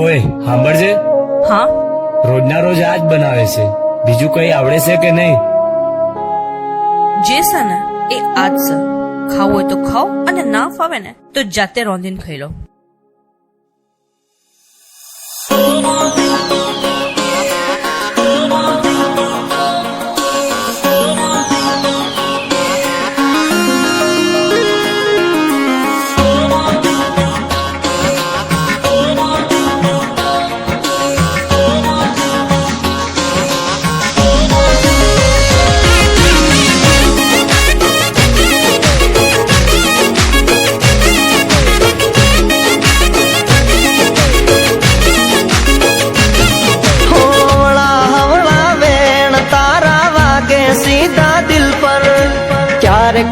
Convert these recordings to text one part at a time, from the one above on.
ઓય સાંભળજે. હા? રોજના રોજ આ જ બનાવે છે. બીજું કઈ આવડે છે કે નહીં? જે છે ને એ આજ છે. ખાવું હોય તો ખાઓ અને ના ફાવે ને તો જાતે રોંધીને ખાઈ લો.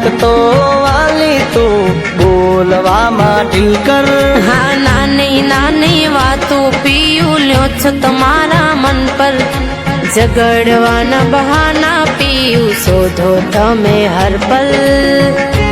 તો વાલી તું બોલવામાં કર. હા, નાની નાની વાતો પીયું લ્યો છો તમારા મન પર. ઝઘડવાના બહાના પીયું શોધો તમે હર પલ.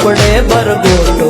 મનમાં ઉપડે બરગોટો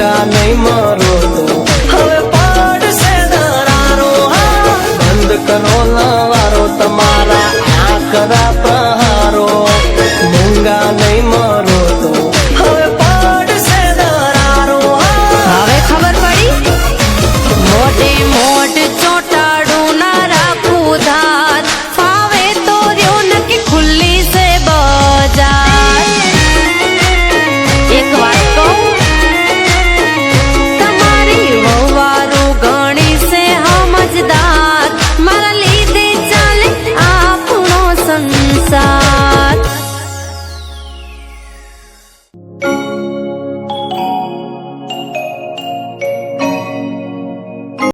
পুরা নেই মর